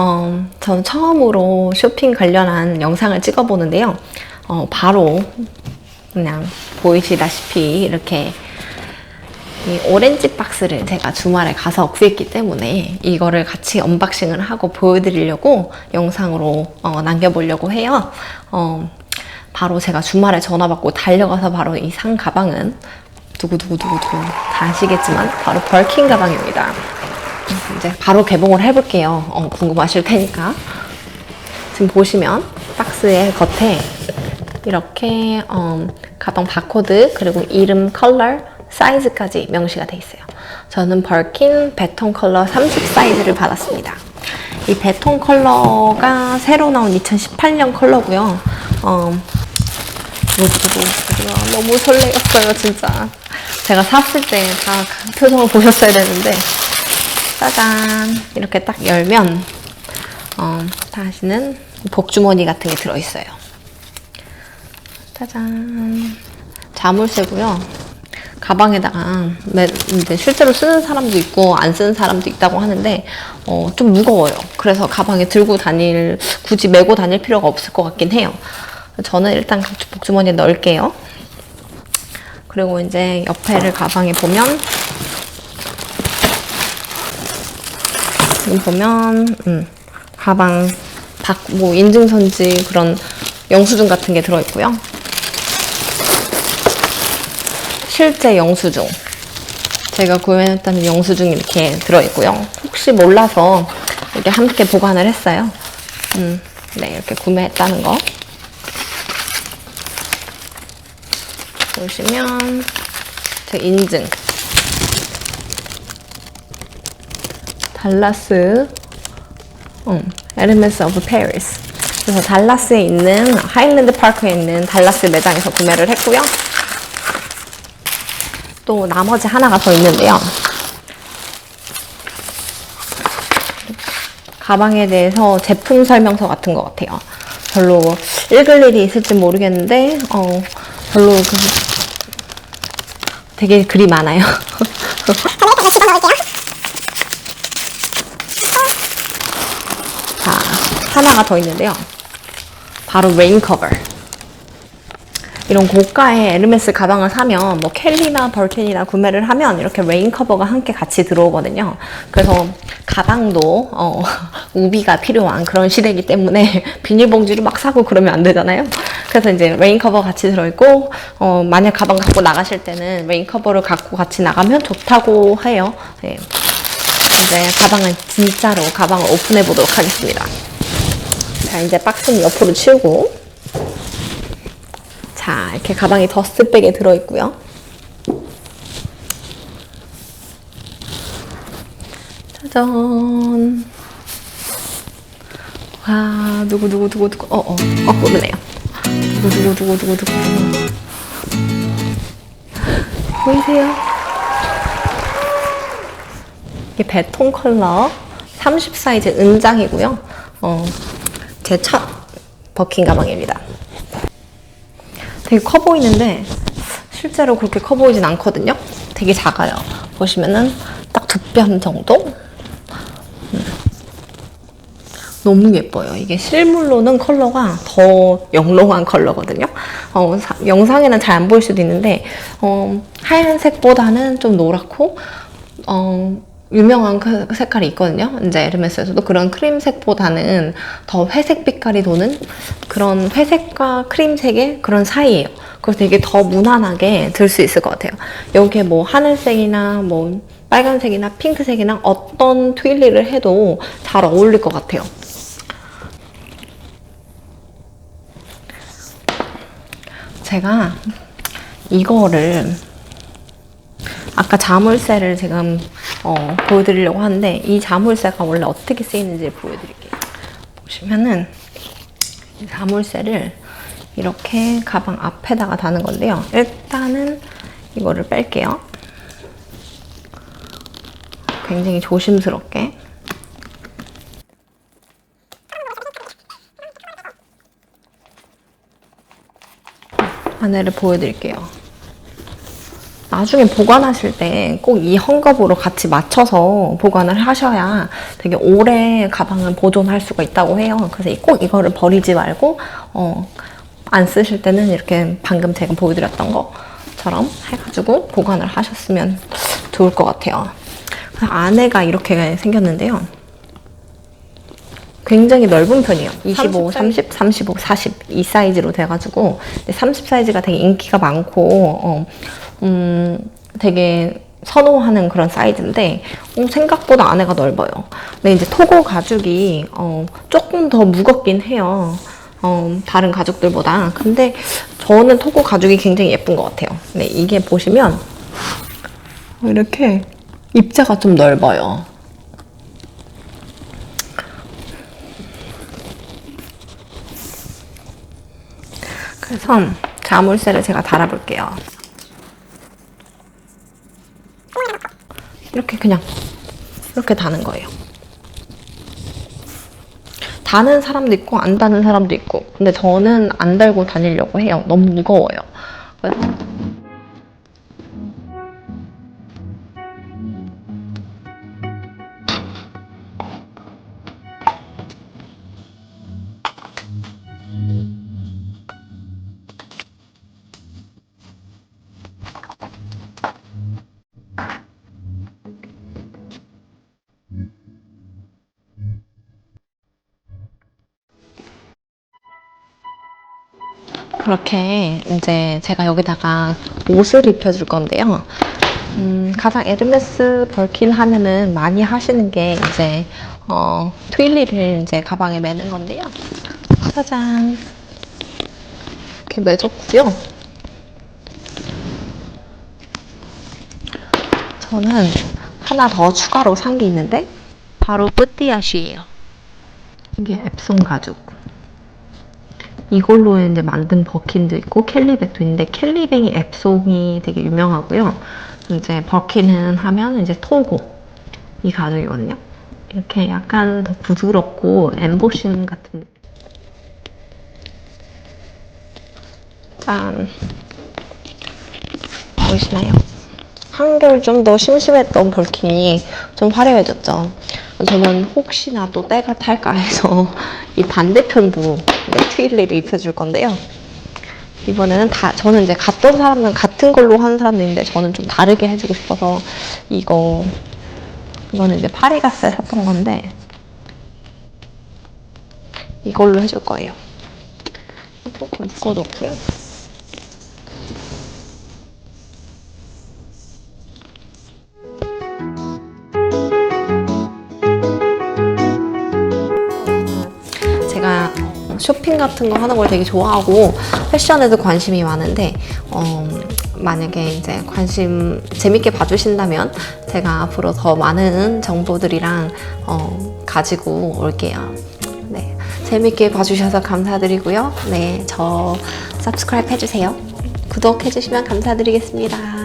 어, 전 처음으로 쇼핑 관련한 영상을 찍어보는데요. 어, 바로 그냥 보이시다시피 이렇게 이 오렌지 박스를 제가 주말에 가서 구했기 때문에 이거를 같이 언박싱을 하고 보여드리려고 영상으로 어, 남겨보려고 해요. 어, 바로 제가 주말에 전화 받고 달려가서 바로 이 산 가방은 두구두구두구두구 다 아시겠지만 바로 벌킨 가방입니다. 이제 바로 개봉을 해볼게요. 어, 궁금하실 테니까. 지금 보시면 박스의 겉에 이렇게 어, 가방 바코드 그리고 이름, 컬러, 사이즈까지 명시가 돼 있어요. 저는 벌킨 베톤 컬러 30 사이즈를 받았습니다. 이 베톤 컬러가 새로 나온 2018년 컬러고요. 어, 이거 너무 설레었어요, 진짜. 제가 샀을 때 다 표정을 보셨어야 되는데 짜잔 이렇게 딱 열면 어, 다시는 복주머니 같은 게 들어있어요. 짜잔 자물쇠고요. 가방에다가 매- 이제 실제로 쓰는 사람도 있고 안 쓰는 사람도 있다고 하는데 어, 좀 무거워요. 그래서 가방에 들고 다닐 굳이 메고 다닐 필요가 없을 것 같긴 해요. 저는 일단 복주머니에 넣을게요. 그리고 이제 옆에를 가방에 보면 여기 보면 음, 가방 박, 뭐 인증선지 그런 영수증 같은 게 들어있고요. 실제 영수증. 제가 구매했다는 영수증이 이렇게 들어있고요. 혹시 몰라서 이렇게 함께 보관을 했어요. 음, 네, 이렇게 구매했다는 거. 보시면 제 인증. 달라스, 음, 에르메스 오브 페리스. 그래서 달라스에 있는 하일랜드 파크에 있는 달라스 매장에서 구매를 했고요. 또 나머지 하나가 더 있는데요. 가방에 대해서 제품 설명서 같은 것 같아요. 별로 읽을 일이 있을지 모르겠는데, 어, 별로 그, 되게 글이 많아요. 자, 하나가 더 있는데요. 바로 레인 커버. 이런 고가의 에르메스 가방을 사면 뭐 켈리나 벌킨이나 구매를 하면 이렇게 레인 커버가 함께 같이 들어오거든요. 그래서 가방도 어, 우비가 필요한 그런 시대이기 때문에 비닐봉지를 막 사고 그러면 안 되잖아요. 그래서 이제 레인 커버 같이 들어있고 어, 만약 가방 갖고 나가실 때는 레인 커버를 갖고 같이 나가면 좋다고 해요. 네. 이제 가방은 진짜로 가방을 오픈해 보도록 하겠습니다. 자 이제 박스는 옆으로 치우고 자, 이렇게 가방이 더스트백에 들어있고요. 짜잔. 와, 누구, 누구, 누구, 누구, 어, 어, 어, 모르네요. 누구, 누구, 누구, 누구, 누구. 보이세요? 이게 베톤 컬러 30 사이즈 은장이고요. 어, 제 첫 버킨 가방입니다. 되게 커 보이는데 실제로 그렇게 커 보이진 않거든요. 되게 작아요. 보시면은 딱두뼘 정도? 음. 너무 예뻐요. 이게 실물로는 컬러가 더 영롱한 컬러거든요. 어, 사- 영상에는 잘 안 보일 수도 있는데 어, 하얀색보다는 좀 노랗고 어, 유명한 그 색깔이 있거든요. 이제 에르메스에서도 그런 크림색보다는 더 회색 빛깔이 도는 그런 회색과 크림색의 그런 사이예요. 그래서 되게 더 무난하게 들 수 있을 것 같아요. 여기에 뭐 하늘색이나 뭐 빨간색이나 핑크색이나 어떤 트윌리를 해도 잘 어울릴 것 같아요. 제가 이거를 아까 자물쇠를 지금 어, 보여드리려고 하는데 이 자물쇠가 원래 어떻게 쓰이는지 보여드릴게요. 보시면은 이 자물쇠를 이렇게 가방 앞에다가 다는 건데요. 일단은 이거를 뺄게요. 굉장히 조심스럽게. 안에를 보여드릴게요. 나중에 보관하실 때 꼭 이 헝겊으로 같이 맞춰서 보관을 하셔야 되게 오래 가방을 보존할 수가 있다고 해요. 그래서 꼭 이거를 버리지 말고 어, 안 쓰실 때는 이렇게 방금 제가 보여드렸던 것처럼 해가지고 보관을 하셨으면 좋을 것 같아요. 안에가 이렇게 생겼는데요. 굉장히 넓은 편이에요. 25, 30, 35, 40 이 사이즈로 돼가지고 30 사이즈가 되게 인기가 많고 어, 음, 되게 선호하는 그런 사이즈인데 어, 생각보다 안에가 넓어요. 근데 이제 토고 가죽이 어, 조금 더 무겁긴 해요. 어, 다른 가죽들보다. 근데 저는 토고 가죽이 굉장히 예쁜 것 같아요. 근데 이게 보시면 이렇게 입자가 좀 넓어요. 그래서 자물쇠를 제가 달아볼게요. 이렇게 그냥 이렇게 다는 거예요. 다는 사람도 있고 안 다는 사람도 있고 근데 저는 안 달고 다니려고 해요. 너무 무거워요. 그래서 그렇게 이제 제가 여기다가 옷을 입혀줄 건데요. 음, 가장 에르메스 벌킨 하면은 많이 하시는 게 이제 어, 트윌리를 이제 가방에 매는 건데요. 짜잔. 이렇게 매줬고요. 저는 하나 더 추가로 산 게 있는데 바로 뿌띠아쉬예요. 이게 앱송 가죽. 이걸로 이제 만든 버킨도 있고 캘리백도 있는데 캘리백이 앱송이 되게 유명하고요. 이제 버킨은 하면 이제 토고 이 가죽이거든요. 이렇게 약간 더 부드럽고 엠보싱 같은 짠 보이시나요? 한결 좀 더 심심했던 벌킨이 좀 화려해졌죠. 저는 혹시나 또 때가 탈까 해서 이 반대편도 네, 트윌리를 입혀줄 건데요. 이번에는 다 저는 이제 갔던 사람은 같은 걸로 사람도 있는데 저는 좀 다르게 해주고 싶어서 이거 이거는 이제 파리가스에 샀던 건데 이걸로 해줄 거예요. 묶어놓고요. 쇼핑 같은 거 하는 걸 되게 좋아하고 패션에도 관심이 많은데 어, 만약에 이제 관심 재밌게 봐주신다면 제가 앞으로 더 많은 정보들이랑 어, 가지고 올게요. 네, 재밌게 봐주셔서 감사드리고요. 네, 저 subscribe 해주세요. 구독해주시면 감사드리겠습니다.